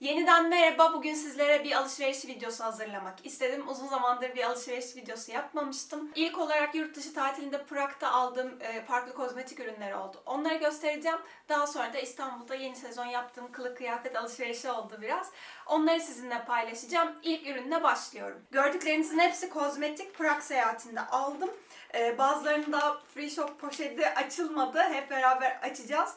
Yeniden merhaba. Bugün sizlere bir alışveriş videosu hazırlamak istedim. Uzun zamandır bir alışveriş videosu yapmamıştım. İlk olarak yurt dışı tatilinde Prag'da aldığım e, farklı kozmetik ürünler oldu. Onları göstereceğim. Daha sonra da İstanbul'da yeni sezon yaptığım kılık kıyafet alışverişi oldu biraz. Onları sizinle paylaşacağım. İlk ürünle başlıyorum. Gördüklerinizin hepsi kozmetik. Prag seyahatinde aldım. E, bazılarının da free shop poşeti açılmadı. Hep beraber açacağız.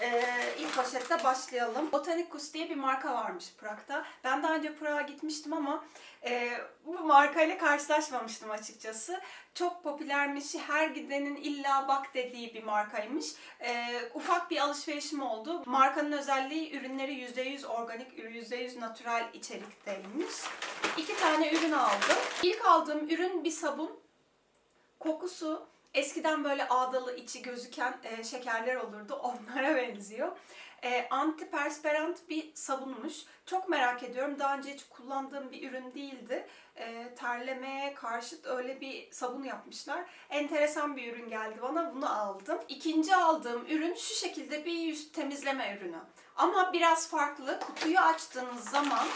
Ee, ilk poşette başlayalım. Botanicus diye bir marka varmış Prag'da. Ben daha önce Prag'a gitmiştim ama e, bu markayla karşılaşmamıştım açıkçası. Çok popülermiş, her gidenin illa bak dediği bir markaymış. E, ufak bir alışverişim oldu. Markanın özelliği ürünleri %100 organik, %100 natural içerikteymiş. İki tane ürün aldım. İlk aldığım ürün bir sabun. Kokusu Eskiden böyle ağdalı içi gözüken e, şekerler olurdu. Onlara benziyor. E, antiperspirant bir sabunmuş. Çok merak ediyorum. Daha önce hiç kullandığım bir ürün değildi. E, terlemeye karşıt öyle bir sabun yapmışlar. Enteresan bir ürün geldi bana. Bunu aldım. İkinci aldığım ürün şu şekilde bir yüz temizleme ürünü. Ama biraz farklı. Kutuyu açtığınız zaman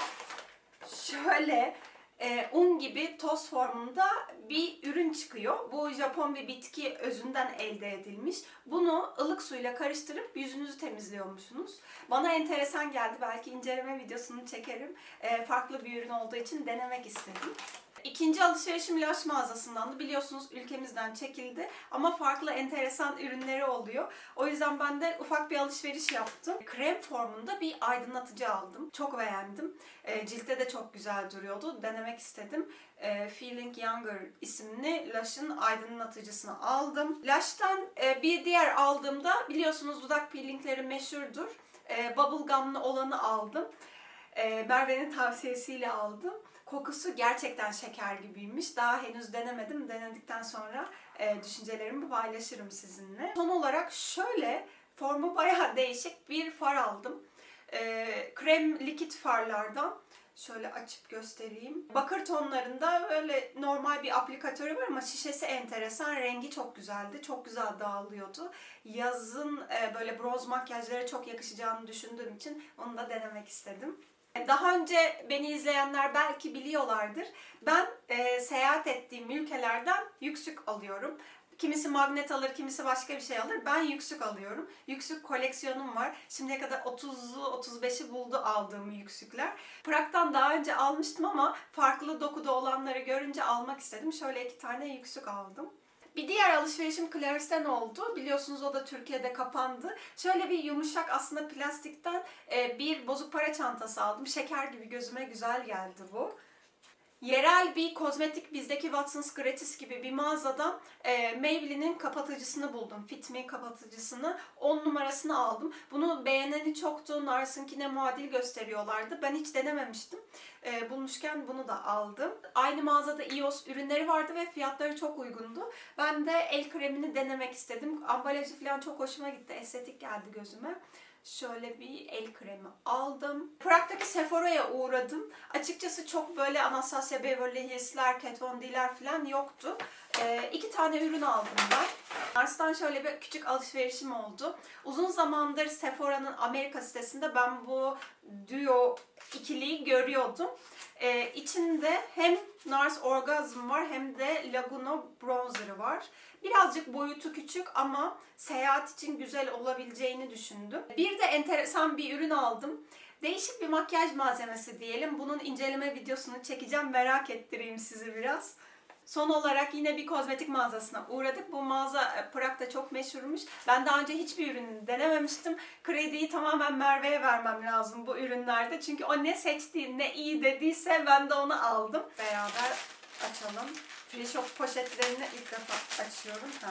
şöyle e, un gibi toz formunda bir ürün çıkıyor. Bu Japon bir bitki özünden elde edilmiş. Bunu ılık suyla karıştırıp yüzünüzü temizliyormuşsunuz. Bana enteresan geldi. Belki inceleme videosunu çekerim. E, farklı bir ürün olduğu için denemek istedim. İkinci alışverişim Lush mağazasındandı. Biliyorsunuz ülkemizden çekildi ama farklı enteresan ürünleri oluyor. O yüzden ben de ufak bir alışveriş yaptım. Krem formunda bir aydınlatıcı aldım. Çok beğendim. E, ciltte de çok güzel duruyordu. Denemek istedim. E, Feeling Younger isimli Lush'ın aydınlatıcısını aldım. Lush'tan e, bir diğer aldığımda biliyorsunuz dudak peelingleri meşhurdur. E, Bubblegum'lı olanı aldım. Merve'nin tavsiyesiyle aldım. Kokusu gerçekten şeker gibiymiş. Daha henüz denemedim. Denedikten sonra e, düşüncelerimi paylaşırım sizinle. Son olarak şöyle formu bayağı değişik bir far aldım. E, krem likit farlardan. Şöyle açıp göstereyim. Bakır tonlarında böyle normal bir aplikatörü var ama şişesi enteresan. Rengi çok güzeldi. Çok güzel dağılıyordu. Yazın e, böyle bronz makyajlara çok yakışacağını düşündüğüm için onu da denemek istedim. Daha önce beni izleyenler belki biliyorlardır. Ben e, seyahat ettiğim ülkelerden yüksük alıyorum. Kimisi magnet alır, kimisi başka bir şey alır. Ben yüksük alıyorum. Yüksük koleksiyonum var. Şimdiye kadar 30'u 35'i buldu aldığım yüksükler. Prag'dan daha önce almıştım ama farklı dokuda olanları görünce almak istedim. Şöyle iki tane yüksük aldım. Bir diğer alışverişim Claris'ten oldu. Biliyorsunuz o da Türkiye'de kapandı. Şöyle bir yumuşak aslında plastikten e, bir bozuk para çantası aldım. Şeker gibi gözüme güzel geldi bu. Yerel bir kozmetik bizdeki Watson's Gratis gibi bir mağazadan e, Maybelline'in kapatıcısını buldum. Fit Me kapatıcısını. 10 numarasını aldım. Bunu beğeneni çoktu. Nars'ınkine muadil gösteriyorlardı. Ben hiç denememiştim. E, bulmuşken bunu da aldım. Aynı mağazada iOS ürünleri vardı ve fiyatları çok uygundu. Ben de el kremini denemek istedim. Ambalajı falan çok hoşuma gitti. Estetik geldi gözüme şöyle bir el kremi aldım. Prag'daki Sephora'ya uğradım. Açıkçası çok böyle Anastasia Beverly Hills'ler, Kat Von D'ler falan yoktu. Ee, iki tane ürün aldım ben. Mars'tan şöyle bir küçük alışverişim oldu. Uzun zamandır Sephora'nın Amerika sitesinde ben bu duo ikiliyi görüyordum. Ee, içinde hem Nars Orgasm var hem de Laguna Bronzer'ı var. Birazcık boyutu küçük ama seyahat için güzel olabileceğini düşündüm. Bir de enteresan bir ürün aldım. Değişik bir makyaj malzemesi diyelim. Bunun inceleme videosunu çekeceğim. Merak ettireyim sizi biraz. Son olarak yine bir kozmetik mağazasına uğradık. Bu mağaza e, Prag'da çok meşhurmuş. Ben daha önce hiçbir ürünü denememiştim. Krediyi tamamen Merve'ye vermem lazım bu ürünlerde. Çünkü o ne seçti, ne iyi dediyse ben de onu aldım. Beraber açalım. Free Shop poşetlerini ilk defa açıyorum. Ha.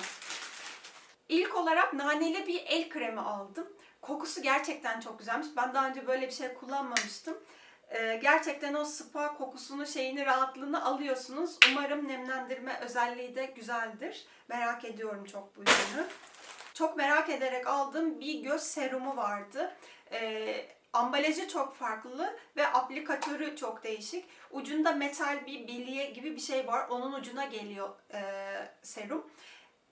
İlk olarak naneli bir el kremi aldım. Kokusu gerçekten çok güzelmiş. Ben daha önce böyle bir şey kullanmamıştım. Ee, gerçekten o spa kokusunu, şeyini, rahatlığını alıyorsunuz. Umarım nemlendirme özelliği de güzeldir. Merak ediyorum çok bu ürünü. Çok merak ederek aldığım bir göz serumu vardı. Ee, ambalajı çok farklı ve aplikatörü çok değişik. Ucunda metal bir bilye gibi bir şey var. Onun ucuna geliyor e, serum.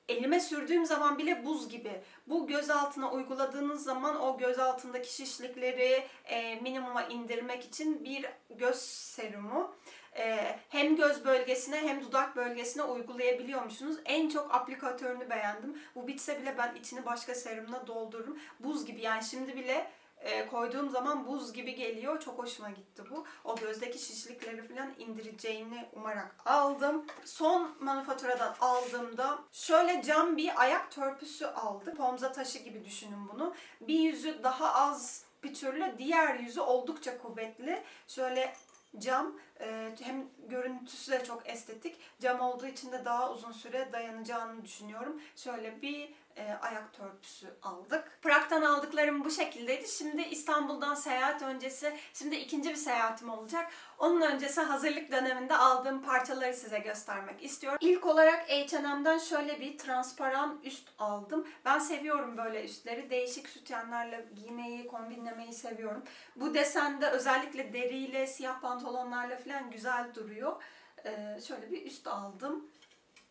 Elime sürdüğüm zaman bile buz gibi. Bu göz altına uyguladığınız zaman o göz altındaki şişlikleri e, minimuma indirmek için bir göz serumu. E, hem göz bölgesine hem dudak bölgesine uygulayabiliyormuşsunuz. En çok aplikatörünü beğendim. Bu bitse bile ben içini başka serumla doldururum. Buz gibi yani şimdi bile e, koyduğum zaman buz gibi geliyor. Çok hoşuma gitti bu. O gözdeki şişlikleri falan indireceğini umarak aldım. Son manifaturadan aldığımda şöyle cam bir ayak törpüsü aldım. Pomza taşı gibi düşünün bunu. Bir yüzü daha az pütürlü, diğer yüzü oldukça kuvvetli. Şöyle cam e, hem görüntüsü de çok estetik. Cam olduğu için de daha uzun süre dayanacağını düşünüyorum. Şöyle bir e, ayak törpüsü aldık. Prag'dan aldıklarım bu şekildeydi. Şimdi İstanbul'dan seyahat öncesi, şimdi ikinci bir seyahatim olacak. Onun öncesi hazırlık döneminde aldığım parçaları size göstermek istiyorum. İlk olarak H&M'den şöyle bir transparan üst aldım. Ben seviyorum böyle üstleri. Değişik sütyenlerle giymeyi, kombinlemeyi seviyorum. Bu desende özellikle deriyle, siyah pantolonlarla falan güzel duruyor. Ee, şöyle bir üst aldım.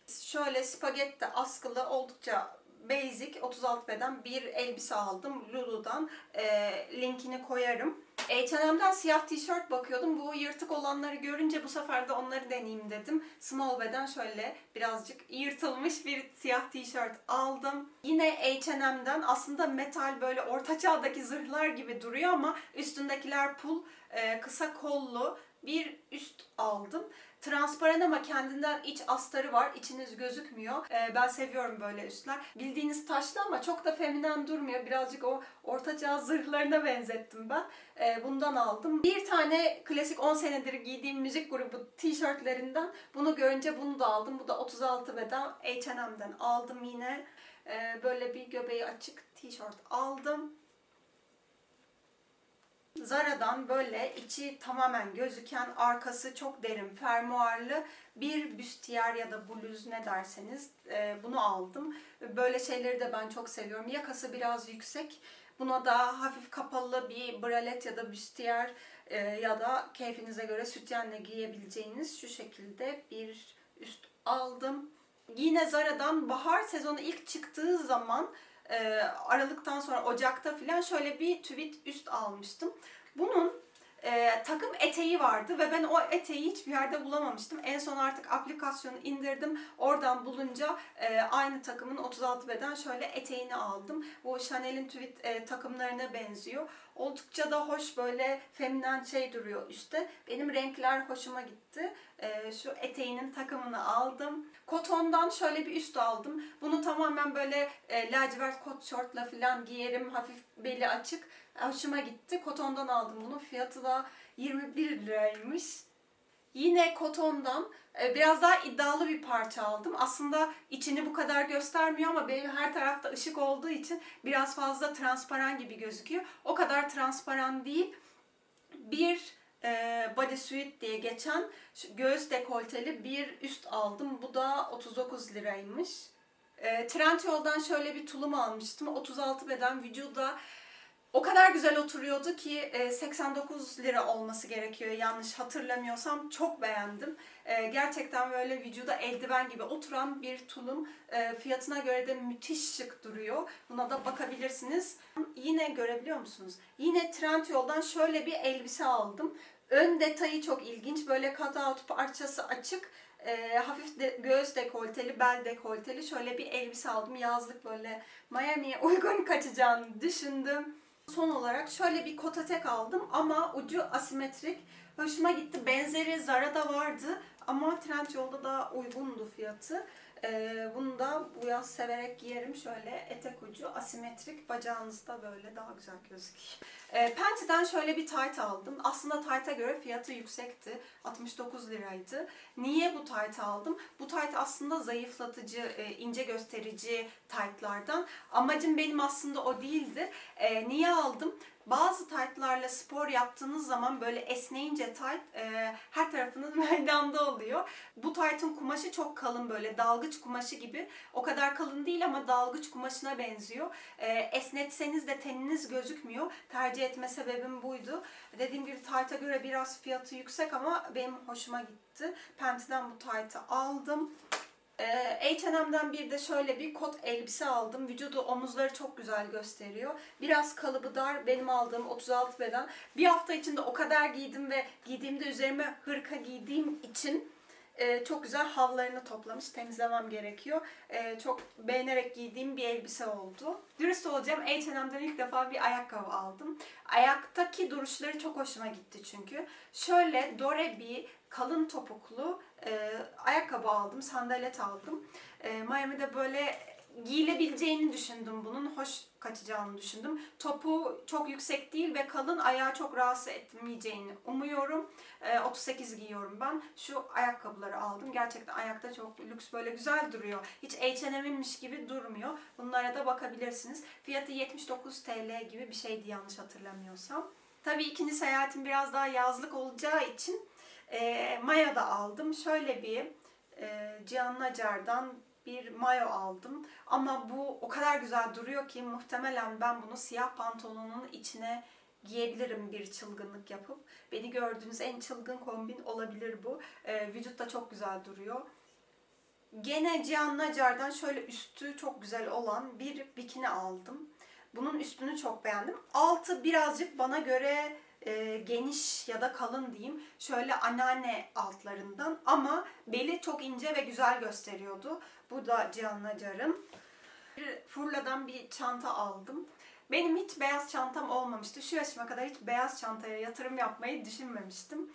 Şöyle spagetti askılı oldukça basic 36 beden bir elbise aldım Lulu'dan. E, linkini koyarım. H&M'den siyah tişört bakıyordum. Bu yırtık olanları görünce bu sefer de onları deneyeyim dedim. Small beden şöyle birazcık yırtılmış bir siyah tişört aldım. Yine H&M'den aslında metal böyle orta çağdaki zırhlar gibi duruyor ama üstündekiler pul, e, kısa kollu bir üst aldım. Transparan ama kendinden iç astarı var. İçiniz gözükmüyor. Ee, ben seviyorum böyle üstler. Bildiğiniz taşlı ama çok da feminen durmuyor. Birazcık o ortaçağ zırhlarına benzettim ben. Ee, bundan aldım. Bir tane klasik 10 senedir giydiğim müzik grubu tişörtlerinden bunu görünce bunu da aldım. Bu da 36 beden H&M'den aldım yine. Ee, böyle bir göbeği açık tişört aldım. Zara'dan böyle içi tamamen gözüken, arkası çok derin, fermuarlı bir büstiyer ya da bluz ne derseniz e, bunu aldım. Böyle şeyleri de ben çok seviyorum. Yakası biraz yüksek. Buna da hafif kapalı bir bralet ya da büstiyer e, ya da keyfinize göre sütyenle giyebileceğiniz şu şekilde bir üst aldım. Yine Zara'dan bahar sezonu ilk çıktığı zaman e, Aralık'tan sonra Ocak'ta falan şöyle bir tweet üst almıştım. Bunun e, takım eteği vardı ve ben o eteği hiçbir yerde bulamamıştım. En son artık aplikasyonu indirdim. Oradan bulunca e, aynı takımın 36 beden şöyle eteğini aldım. Bu Chanel'in tweet e, takımlarına benziyor. Oldukça da hoş böyle feminen şey duruyor üstte. Benim renkler hoşuma gitti. E, şu eteğinin takımını aldım. Kotondan şöyle bir üst aldım. Bunu tamamen böyle e, lacivert kot şortla falan giyerim. Hafif beli açık. Hoşuma gitti. Kotondan aldım bunu. Fiyatı da 21 liraymış. Yine kotondan e, biraz daha iddialı bir parça aldım. Aslında içini bu kadar göstermiyor ama benim her tarafta ışık olduğu için biraz fazla transparan gibi gözüküyor. O kadar transparan değil. Bir e, bodysuit diye geçen göğüs dekolteli bir üst aldım. Bu da 39 liraymış. E, Trendyol'dan şöyle bir tulum almıştım. 36 beden vücuda o kadar güzel oturuyordu ki e, 89 lira olması gerekiyor yanlış hatırlamıyorsam. Çok beğendim. E, gerçekten böyle vücuda eldiven gibi oturan bir tulum. E, fiyatına göre de müthiş şık duruyor. Buna da bakabilirsiniz. Yine görebiliyor musunuz? Yine Trendyol'dan şöyle bir elbise aldım. Ön detayı çok ilginç. Böyle cut-out parçası açık. E, hafif de, göğüs dekolteli, bel dekolteli şöyle bir elbise aldım. Yazlık böyle Miami'ye uygun kaçacağını düşündüm. Son olarak şöyle bir kot etek aldım ama ucu asimetrik. Hoşuma gitti. Benzeri Zara'da vardı ama Trendyol'da da uygundu fiyatı. Ee, bunu da bu yaz severek giyerim. Şöyle etek ucu asimetrik. Bacağınızda böyle daha güzel gözüküyor. Ee, Penti'den şöyle bir tayt aldım. Aslında tayta göre fiyatı yüksekti. 69 liraydı. Niye bu tayt aldım? Bu tayt aslında zayıflatıcı, e, ince gösterici taytlardan. Amacım benim aslında o değildi. E, niye aldım? Bazı taytlarla spor yaptığınız zaman böyle esneyince tayt e, her tarafınız meydanda oluyor. Bu taytın kumaşı çok kalın böyle dalgıç kumaşı gibi. O kadar kalın değil ama dalgıç kumaşına benziyor. E, esnetseniz de teniniz gözükmüyor. Tercih etme sebebim buydu. Dediğim gibi tayta göre biraz fiyatı yüksek ama benim hoşuma gitti. Penti'den bu taytı aldım. Ee, H&M'den bir de şöyle bir kot elbise aldım. Vücudu omuzları çok güzel gösteriyor. Biraz kalıbı dar. Benim aldığım 36 beden. Bir hafta içinde o kadar giydim ve giydiğimde üzerime hırka giydiğim için e, çok güzel havlarını toplamış. Temizlemem gerekiyor. E, çok beğenerek giydiğim bir elbise oldu. Dürüst olacağım. H&M'den ilk defa bir ayakkabı aldım. Ayaktaki duruşları çok hoşuma gitti çünkü. Şöyle dore bir kalın topuklu e, ayakkabı aldım. Sandalet aldım. E, Miami'de böyle giyilebileceğini düşündüm bunun. Hoş kaçacağını düşündüm. Topu çok yüksek değil ve kalın ayağı çok rahatsız etmeyeceğini umuyorum. Ee, 38 giyiyorum ben. Şu ayakkabıları aldım. Gerçekten ayakta çok lüks böyle güzel duruyor. Hiç H&M'inmiş gibi durmuyor. Bunlara da bakabilirsiniz. Fiyatı 79 TL gibi bir şeydi yanlış hatırlamıyorsam. Tabii ikinci seyahatim biraz daha yazlık olacağı için e, Maya da aldım. Şöyle bir e, Cihan Nacar'dan bir mayo aldım. Ama bu o kadar güzel duruyor ki muhtemelen ben bunu siyah pantolonun içine giyebilirim bir çılgınlık yapıp. Beni gördüğünüz en çılgın kombin olabilir bu. Ee, vücutta çok güzel duruyor. Gene Cihan Nacar'dan şöyle üstü çok güzel olan bir bikini aldım. Bunun üstünü çok beğendim. Altı birazcık bana göre e, geniş ya da kalın diyeyim. Şöyle anneanne altlarından ama beli çok ince ve güzel gösteriyordu. Bu da Cihan Nacar'ın. Bir Furla'dan bir çanta aldım. Benim hiç beyaz çantam olmamıştı. Şu yaşıma kadar hiç beyaz çantaya yatırım yapmayı düşünmemiştim.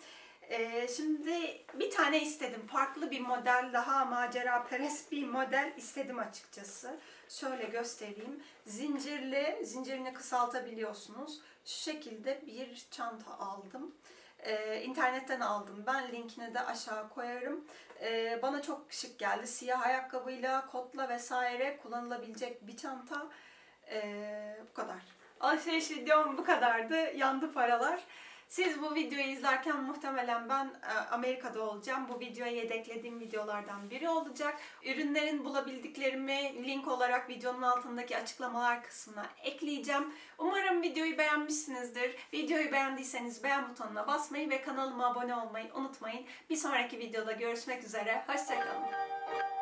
Ee, şimdi bir tane istedim. Farklı bir model, daha macera perest bir model istedim açıkçası. Şöyle göstereyim. Zincirli, zincirini kısaltabiliyorsunuz. Şu şekilde bir çanta aldım. Ee, internetten aldım. Ben linkini de aşağı koyarım. Ee, bana çok şık geldi. Siyah ayakkabıyla, kotla vesaire kullanılabilecek bir çanta. Ee, bu kadar. Alışveriş videom bu kadardı. Yandı paralar. Siz bu videoyu izlerken muhtemelen ben e, Amerika'da olacağım. Bu videoya yedeklediğim videolardan biri olacak. Ürünlerin bulabildiklerimi link olarak videonun altındaki açıklamalar kısmına ekleyeceğim. Umarım videoyu beğenmişsinizdir. Videoyu beğendiyseniz beğen butonuna basmayı ve kanalıma abone olmayı unutmayın. Bir sonraki videoda görüşmek üzere. Hoşçakalın.